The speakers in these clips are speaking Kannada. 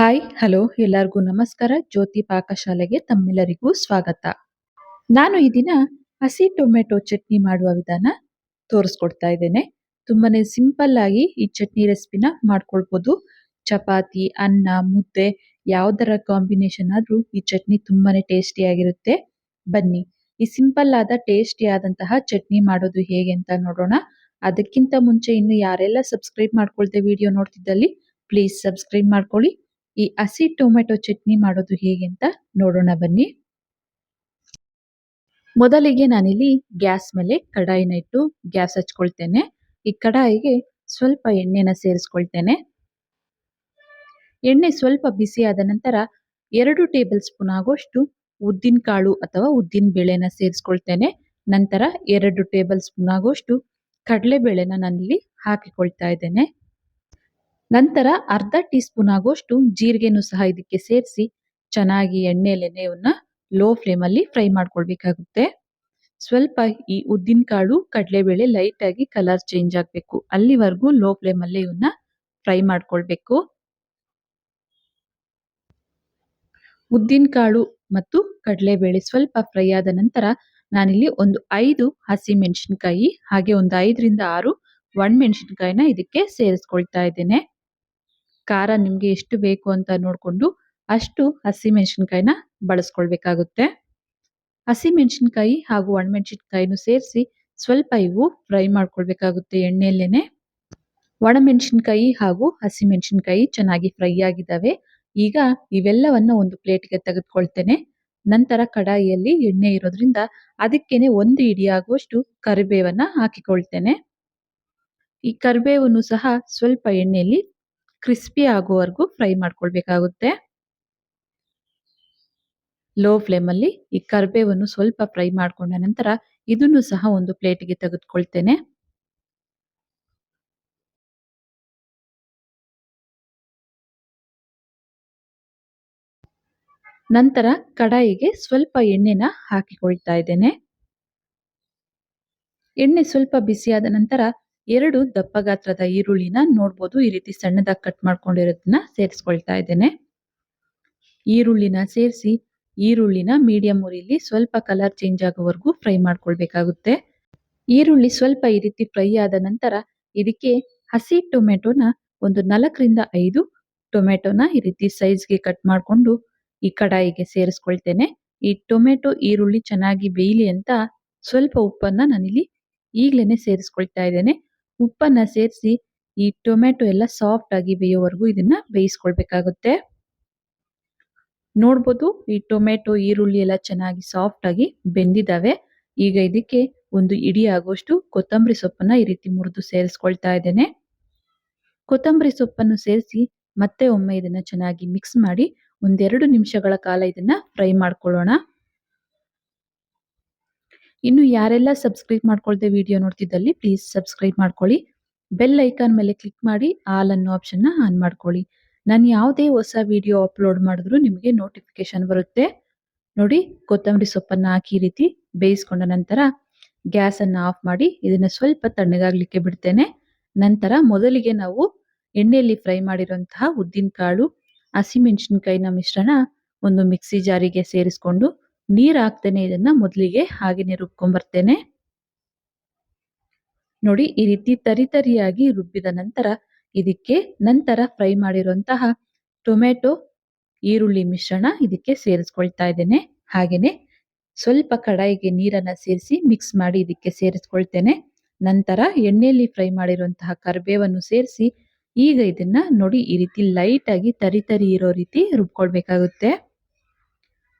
ಹಾಯ್ ಹಲೋ ಎಲ್ಲರಿಗೂ ನಮಸ್ಕಾರ. ಜ್ಯೋತಿ ಪಾಕಶಾಲೆಗೆ ತಮ್ಮೆಲ್ಲರಿಗೂ ಸ್ವಾಗತ. ನಾನು ಈ ದಿನ ಹಸಿ ಟೊಮೆಟೊ ಚಟ್ನಿ ಮಾಡುವ ವಿಧಾನ ತೋರಿಸ್ಕೊಡ್ತಾ ಇದ್ದೇನೆ. ತುಂಬಾನೇ ಸಿಂಪಲ್ ಆಗಿ ಈ ಚಟ್ನಿ ರೆಸಿಪಿನ ಮಾಡ್ಕೊಳ್ಬೋದು. ಚಪಾತಿ, ಅನ್ನ, ಮುದ್ದೆ, ಯಾವ್ದರ ಕಾಂಬಿನೇಷನ್ ಆದ್ರೂ ಈ ಚಟ್ನಿ ತುಂಬಾನೇ ಟೇಸ್ಟಿ ಆಗಿರುತ್ತೆ. ಬನ್ನಿ, ಈ ಸಿಂಪಲ್ ಆದ ಟೇಸ್ಟಿ ಆದಂತಹ ಚಟ್ನಿ ಮಾಡೋದು ಹೇಗೆ ಅಂತ ನೋಡೋಣ. ಅದಕ್ಕಿಂತ ಮುಂಚೆ ಇನ್ನು ಯಾರೆಲ್ಲ ಸಬ್ಸ್ಕ್ರೈಬ್ ಮಾಡ್ಕೊಳ್ತೇವೆ ವಿಡಿಯೋ ನೋಡ್ತಿದ್ದಲ್ಲಿ, ಪ್ಲೀಸ್ ಸಬ್ಸ್ಕ್ರೈಬ್ ಮಾಡ್ಕೊಳ್ಳಿ. ಈ ಹಸಿ ಟೊಮೆಟೊ ಚಟ್ನಿ ಮಾಡೋದು ಹೇಗೆ ಅಂತ ನೋಡೋಣ ಬನ್ನಿ. ಮೊದಲಿಗೆ ನಾನಿಲ್ಲಿ ಗ್ಯಾಸ್ ಮೇಲೆ ಕಡಾಯಿನ ಇಟ್ಟು ಗ್ಯಾಸ್ ಹಚ್ಕೊಳ್ತೇನೆ. ಈ ಕಡಾಯಿಗೆ ಸ್ವಲ್ಪ ಎಣ್ಣೆನ ಸೇರಿಸ್ಕೊಳ್ತೇನೆ. ಎಣ್ಣೆ ಸ್ವಲ್ಪ ಬಿಸಿ ಆದ ನಂತರ ಎರಡು ಟೇಬಲ್ ಸ್ಪೂನ್ ಆಗೋಷ್ಟು ಉದ್ದಿನ ಕಾಳು ಅಥವಾ ಉದ್ದಿನ ಬೇಳೆನ ಸೇರಿಸ್ಕೊಳ್ತೇನೆ. ನಂತರ ಎರಡು ಟೇಬಲ್ ಸ್ಪೂನ್ ಆಗುವಷ್ಟು ಕಡಲೆಬೇಳೆನ ನಾನಿಲ್ಲಿ ಹಾಕಿಕೊಳ್ತಾ ಇದ್ದೇನೆ. ನಂತರ ಅರ್ಧ ಟೀ ಸ್ಪೂನ್ ಆಗುವಷ್ಟು ಜೀರಿಗೆನೂ ಸಹ ಇದಕ್ಕೆ ಸೇರಿಸಿ ಚೆನ್ನಾಗಿ ಎಣ್ಣೆಯಲ್ಲೇನೆ ಇವನ್ನ ಲೋ ಫ್ಲೇಮ್ ಅಲ್ಲಿ ಫ್ರೈ ಮಾಡ್ಕೊಳ್ಬೇಕಾಗುತ್ತೆ. ಸ್ವಲ್ಪ ಈ ಉದ್ದಿನ ಕಾಳು, ಕಡಲೆಬೇಳೆ ಲೈಟ್ ಆಗಿ ಕಲರ್ ಚೇಂಜ್ ಆಗಬೇಕು. ಅಲ್ಲಿವರೆಗೂ ಲೋ ಫ್ಲೇಮ್ ಅಲ್ಲಿ ಇವನ್ನ ಫ್ರೈ ಮಾಡ್ಕೊಳ್ಬೇಕು. ಉದ್ದಿನ ಕಾಳು ಮತ್ತು ಕಡಲೆಬೇಳೆ ಸ್ವಲ್ಪ ಫ್ರೈ ಆದ ನಂತರ ನಾನಿಲ್ಲಿ ಒಂದು ಐದು ಹಸಿ ಮೆಣಸಿನಕಾಯಿ ಹಾಗೆ ಒಂದು ಐದರಿಂದ ಆರು ಒಣಮೆಣಸಿನಕಾಯಿನ ಇದಕ್ಕೆ ಸೇರಿಸ್ಕೊಳ್ತಾ ಇದ್ದೇನೆ. ಖಾರ ನಿಮ್ಗೆ ಎಷ್ಟು ಬೇಕು ಅಂತ ನೋಡಿಕೊಂಡು ಅಷ್ಟು ಹಸಿ ಮೆಣಸಿನಕಾಯಿನ ಬಳಸ್ಕೊಳ್ಬೇಕಾಗುತ್ತೆ. ಹಸಿ ಮೆಣಸಿನಕಾಯಿ ಹಾಗೂ ಒಣಮೆಣಸಿನಕಾಯಿನೂ ಸೇರಿಸಿ ಸ್ವಲ್ಪ ಇವು ಫ್ರೈ ಮಾಡ್ಕೊಳ್ಬೇಕಾಗುತ್ತೆ ಎಣ್ಣೆಯಲ್ಲೇನೆ. ಒಣಮೆಣಸಿನಕಾಯಿ ಹಾಗೂ ಹಸಿ ಮೆಣಸಿನಕಾಯಿ ಚೆನ್ನಾಗಿ ಫ್ರೈ ಆಗಿದ್ದಾವೆ. ಈಗ ಇವೆಲ್ಲವನ್ನ ಒಂದು ಪ್ಲೇಟ್ಗೆ ತೆಗೆದುಕೊಳ್ತೇನೆ. ನಂತರ ಕಡಾಯಿಯಲ್ಲಿ ಎಣ್ಣೆ ಇರೋದ್ರಿಂದ ಅದಕ್ಕೇನೆ ಒಂದು ಇಡಿ ಆಗುವಷ್ಟು ಕರಿಬೇವನ್ನ ಹಾಕಿಕೊಳ್ತೇನೆ. ಈ ಕರಿಬೇವನ್ನು ಸಹ ಸ್ವಲ್ಪ ಎಣ್ಣೆಯಲ್ಲಿ ಕ್ರಿಸ್ಪಿ ಆಗುವವರೆಗೂ ಫ್ರೈ ಮಾಡ್ಕೊಳ್ಬೇಕಾಗುತ್ತೆ. ಲೋ ಫ್ಲೇಮ್ ಅಲ್ಲಿ ಈ ಕರ್ಬೇವನ್ನು ಸ್ವಲ್ಪ ಫ್ರೈ ಮಾಡ್ಕೊಂಡ ನಂತರ ಇದನ್ನು ಸಹ ಒಂದು ಪ್ಲೇಟಿಗೆ ತೆಗೆದುಕೊಳ್ತೇನೆ. ನಂತರ ಕಡಾಯಿಗೆ ಸ್ವಲ್ಪ ಎಣ್ಣೆನ ಹಾಕಿಕೊಳ್ತಾ ಇದ್ದೇನೆ. ಎಣ್ಣೆ ಸ್ವಲ್ಪ ಬಿಸಿಯಾದ ನಂತರ ಎರಡು ದಪ್ಪ ಗಾತ್ರದ ಈರುಳ್ಳಿನ ನೋಡ್ಬೋದು. ಈ ರೀತಿ ಸಣ್ಣದಾಗಿ ಕಟ್ ಮಾಡ್ಕೊಂಡಿರೋದನ್ನ ಸೇರಿಸ್ಕೊಳ್ತಾ ಇದ್ದೇನೆ. ಈರುಳ್ಳಿನ ಸೇರಿಸಿ ಈರುಳ್ಳಿನ ಮೀಡಿಯಂ ಉರಿಲಿ ಸ್ವಲ್ಪ ಕಲರ್ ಚೇಂಜ್ ಆಗೋವರೆಗೂ ಫ್ರೈ ಮಾಡ್ಕೊಳ್ಬೇಕಾಗುತ್ತೆ. ಈರುಳ್ಳಿ ಸ್ವಲ್ಪ ಈ ರೀತಿ ಫ್ರೈ ಆದ ನಂತರ ಇದಕ್ಕೆ ಹಸಿ ಟೊಮೆಟೊನ ಒಂದು ನಾಲ್ಕರಿಂದ ಐದು ಟೊಮೆಟೊನ ಈ ರೀತಿ ಸೈಜ್ಗೆ ಕಟ್ ಮಾಡಿಕೊಂಡು ಈ ಕಡಾಯಿಗೆ ಸೇರಿಸ್ಕೊಳ್ತೇನೆ. ಈ ಟೊಮೆಟೊ ಈರುಳ್ಳಿ ಚೆನ್ನಾಗಿ ಬೇಯಲಿ ಅಂತ ಸ್ವಲ್ಪ ಉಪ್ಪನ್ನ ನಾನಿಲ್ಲಿ ಈಗ್ಲೇನೆ ಸೇರಿಸ್ಕೊಳ್ತಾ ಇದ್ದೇನೆ. ಉಪ್ಪನ್ನ ಸೇರಿಸಿ ಈ ಟೊಮೆಟೊ ಎಲ್ಲ ಸಾಫ್ಟ್ ಆಗಿ ಬೇಯೋವರೆಗೂ ಇದನ್ನ ಬೇಯಿಸ್ಕೊಳ್ಬೇಕಾಗುತ್ತೆ. ನೋಡ್ಬೋದು ಈ ಟೊಮೆಟೊ ಈರುಳ್ಳಿ ಎಲ್ಲ ಚೆನ್ನಾಗಿ ಸಾಫ್ಟ್ ಆಗಿ ಬೆಂದಿದ್ದಾವೆ ಈಗ ಇದಕ್ಕೆ ಒಂದು ಇಡಿ ಆಗೋಷ್ಟು ಕೊತ್ತಂಬರಿ ಸೊಪ್ಪನ್ನ ಈ ರೀತಿ ಮುರಿದು ಸೇರಿಸ್ಕೊಳ್ತಾ ಇದ್ದೇನೆ. ಕೊತ್ತಂಬರಿ ಸೊಪ್ಪನ್ನು ಸೇರಿಸಿ ಮತ್ತೆ ಒಮ್ಮೆ ಇದನ್ನ ಚೆನ್ನಾಗಿ ಮಿಕ್ಸ್ ಮಾಡಿ ಒಂದೆರಡು ನಿಮಿಷಗಳ ಕಾಲ ಇದನ್ನ ಫ್ರೈ ಮಾಡ್ಕೊಳ್ಳೋಣ. ಇನ್ನು ಯಾರೆಲ್ಲ ಸಬ್ಸ್ಕ್ರೈಬ್ ಮಾಡ್ಕೊಳ್ದೆ ವಿಡಿಯೋ ನೋಡ್ತಿದ್ದಲ್ಲಿ ಪ್ಲೀಸ್ ಸಬ್ಸ್ಕ್ರೈಬ್ ಮಾಡ್ಕೊಳ್ಳಿ. ಬೆಲ್ ಐಕಾನ್ ಮೇಲೆ ಕ್ಲಿಕ್ ಮಾಡಿ ಆಲ್ ಅನ್ನೋ ಆಪ್ಷನ್ನ ಆನ್ ಮಾಡ್ಕೊಳ್ಳಿ. ನಾನು ಯಾವುದೇ ಹೊಸ ವಿಡಿಯೋ ಅಪ್ಲೋಡ್ ಮಾಡಿದ್ರು ನಿಮಗೆ ನೋಟಿಫಿಕೇಶನ್ ಬರುತ್ತೆ. ನೋಡಿ, ಕೊತ್ತಂಬರಿ ಸೊಪ್ಪನ್ನು ಹಾಕಿ ರೀತಿ ಬೇಯಿಸ್ಕೊಂಡ ನಂತರ ಗ್ಯಾಸನ್ನು ಆಫ್ ಮಾಡಿ, ಇದನ್ನು ಸ್ವಲ್ಪ ತಣ್ಣಗಾಗಲಿಕ್ಕೆ ಬಿಡ್ತೇನೆ. ನಂತರ ಮೊದಲಿಗೆ ನಾವು ಎಣ್ಣೆಯಲ್ಲಿ ಫ್ರೈ ಮಾಡಿರುವಂತಹ ಉದ್ದಿನಕಾಳು, ಹಸಿಮೆಣಸಿನಕಾಯಿನ ಮಿಶ್ರಣ ಒಂದು ಮಿಕ್ಸಿ ಜಾರಿಗೆ ಸೇರಿಸ್ಕೊಂಡು ನೀರ್ ಹಾಕ್ತೇನೆ ಇದನ್ನ ಮೊದಲಿಗೆ ಹಾಗೆನೆ ರುಬ್ಕೊಂಡ್ಬರ್ತೇನೆ ನೋಡಿ ಈ ರೀತಿ ತರಿ ತರಿಯಾಗಿ ರುಬ್ಬಿದ ನಂತರ ಇದಕ್ಕೆ ನಂತರ ಫ್ರೈ ಮಾಡಿರುವಂತಹ ಟೊಮೆಟೊ ಈರುಳ್ಳಿ ಮಿಶ್ರಣ ಇದಕ್ಕೆ ಸೇರಿಸ್ಕೊಳ್ತಾ ಇದ್ದೇನೆ. ಹಾಗೆಯೇ ಸ್ವಲ್ಪ ಕಡಾಯಿಗೆ ನೀರನ್ನ ಸೇರಿಸಿ ಮಿಕ್ಸ್ ಮಾಡಿ ಇದಕ್ಕೆ ಸೇರಿಸ್ಕೊಳ್ತೇನೆ. ನಂತರ ಎಣ್ಣೆಯಲ್ಲಿ ಫ್ರೈ ಮಾಡಿರುವಂತಹ ಕರಿಬೇವನ್ನು ಸೇರಿಸಿ ಈಗ ಇದನ್ನ ನೋಡಿ ಈ ರೀತಿ ಲೈಟ್ ಆಗಿ ತರಿ ತರಿ ಇರೋ ರೀತಿ ರುಬ್ಕೊಳ್ಬೇಕಾಗುತ್ತೆ.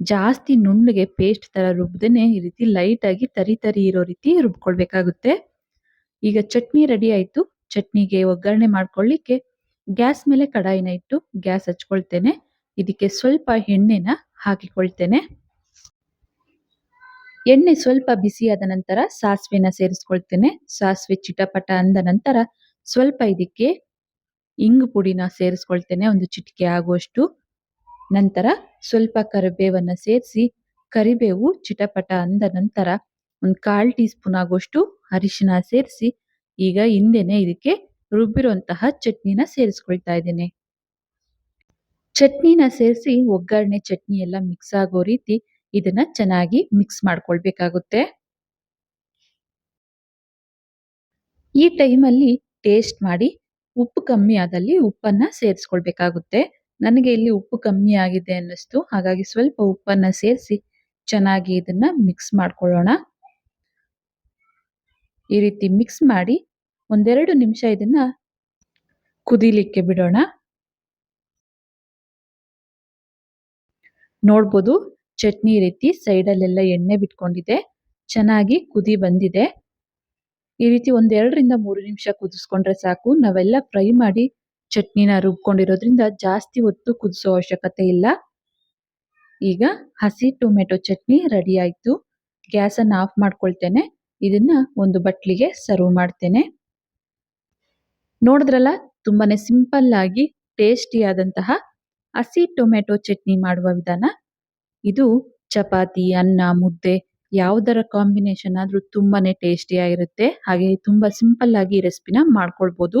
ಜಾಸ್ತಿ ನುಣ್ಣಗೆ ಪೇಸ್ಟ್ ತರ ರುಬ್ದೇನೆ ಈ ರೀತಿ ಲೈಟ್ ಆಗಿ ತರಿ ತರಿ ಇರೋ ರೀತಿ ರುಬ್ಕೊಳ್ಬೇಕಾಗುತ್ತೆ. ಈಗ ಚಟ್ನಿ ರೆಡಿ ಆಯ್ತು. ಚಟ್ನಿಗೆ ಒಗ್ಗರಣೆ ಮಾಡ್ಕೊಳ್ಳಿಕ್ಕೆ ಗ್ಯಾಸ್ ಮೇಲೆ ಕಡಾಯಿನ ಇಟ್ಟು ಗ್ಯಾಸ್ ಹಚ್ಕೊಳ್ತೇನೆ. ಇದಕ್ಕೆ ಸ್ವಲ್ಪ ಎಣ್ಣೆನ ಹಾಕಿಕೊಳ್ತೇನೆ. ಎಣ್ಣೆ ಸ್ವಲ್ಪ ಬಿಸಿಯಾದ ನಂತರ ಸಾಸಿವೆನ ಸೇರಿಸ್ಕೊಳ್ತೇನೆ. ಸಾಸಿವೆ ಚಿಟಪಟ ಅಂದ ನಂತರ ಸ್ವಲ್ಪ ಇದಕ್ಕೆ ಇಂಗು ಪುಡಿನ ಸೇರಿಸ್ಕೊಳ್ತೇನೆ. ಒಂದು ಚಿಟಿಕೆ ಆಗುವಷ್ಟು. ನಂತರ ಸ್ವಲ್ಪ ಕರಿಬೇವನ್ನು ಸೇರಿಸಿ ಕರಿಬೇವು ಚಿಟಪಟ ಅಂದ ನಂತರ ಒಂದು ಕಾಲ್ ಟೀ ಸ್ಪೂನ್ ಆಗುವಷ್ಟು ಅರಿಶಿನ ಸೇರಿಸಿ ಈಗ ಹಿಂದೆನೆ ಇದಕ್ಕೆ ರುಬ್ಬಿರುವಂತಹ ಚಟ್ನಿನ ಸೇರಿಸ್ಕೊಳ್ತಾ ಇದ್ದೇನೆ. ಚಟ್ನಿನ ಸೇರಿಸಿ ಒಗ್ಗರಣೆ ಚಟ್ನಿ ಎಲ್ಲ ಮಿಕ್ಸ್ ಆಗೋ ರೀತಿ ಇದನ್ನ ಚೆನ್ನಾಗಿ ಮಿಕ್ಸ್ ಮಾಡ್ಕೊಳ್ಬೇಕಾಗುತ್ತೆ. ಈ ಟೈಮಲ್ಲಿ ಟೇಸ್ಟ್ ಮಾಡಿ ಉಪ್ಪು ಕಮ್ಮಿ ಆದಲ್ಲಿ ಉಪ್ಪನ್ನ ಸೇರಿಸ್ಕೊಳ್ಬೇಕಾಗುತ್ತೆ. ನನಗೆ ಇಲ್ಲಿ ಉಪ್ಪು ಕಮ್ಮಿ ಆಗಿದೆ ಅನ್ನಿಸ್ತು. ಹಾಗಾಗಿ ಸ್ವಲ್ಪ ಉಪ್ಪನ್ನ ಸೇರಿಸಿ ಚೆನ್ನಾಗಿ ಇದನ್ನ ಮಿಕ್ಸ್ ಮಾಡ್ಕೊಳ್ಳೋಣ. ಈ ರೀತಿ ಮಿಕ್ಸ್ ಮಾಡಿ ಒಂದೆರಡು ನಿಮಿಷ ಇದನ್ನ ಕುದಿಲಿಕ್ಕೆ ಬಿಡೋಣ. ನೋಡ್ಬೋದು ಚಟ್ನಿ ರೀತಿ ಸೈಡಲ್ಲೆಲ್ಲ ಎಣ್ಣೆ ಬಿಟ್ಕೊಂಡಿದೆ. ಚೆನ್ನಾಗಿ ಕುದಿ ಬಂದಿದೆ. ಈ ರೀತಿ ಒಂದೆರಡರಿಂದ ಮೂರು ನಿಮಿಷ ಕುದಿಸ್ಕೊಂಡ್ರೆ ಸಾಕು. ನಾವೆಲ್ಲ ಫ್ರೈ ಮಾಡಿ ಚಟ್ನಿನ ರುಬ್ಕೊಂಡಿರೋದ್ರಿಂದ ಜಾಸ್ತಿ ಹೊತ್ತು ಕುದಿಸೋ ಅವಶ್ಯಕತೆ ಇಲ್ಲ. ಈಗ ಹಸಿ ಟೊಮೆಟೊ ಚಟ್ನಿ ರೆಡಿ ಆಯ್ತು. ಗ್ಯಾಸನ್ನು ಆಫ್ ಮಾಡ್ಕೊಳ್ತೇನೆ. ಇದನ್ನ ಒಂದು ಬಟ್ಲಿಗೆ ಸರ್ವ್ ಮಾಡ್ತೇನೆ. ನೋಡಿದ್ರಲ್ಲ, ತುಂಬಾನೇ ಸಿಂಪಲ್ ಆಗಿ ಟೇಸ್ಟಿ ಆದಂತಹ ಹಸಿ ಟೊಮೆಟೊ ಚಟ್ನಿ ಮಾಡುವ ವಿಧಾನ. ಇದು ಚಪಾತಿ, ಅನ್ನ, ಮುದ್ದೆ ಯಾವುದರ ಕಾಂಬಿನೇಷನ್ ಆದ್ರೂ ತುಂಬಾನೇ ಟೇಸ್ಟಿಯಾಗಿರುತ್ತೆ ಹಾಗೆ ತುಂಬಾ ಸಿಂಪಲ್ ಆಗಿ ರೆಸಿಪಿನ ಮಾಡ್ಕೊಳ್ಬಹುದು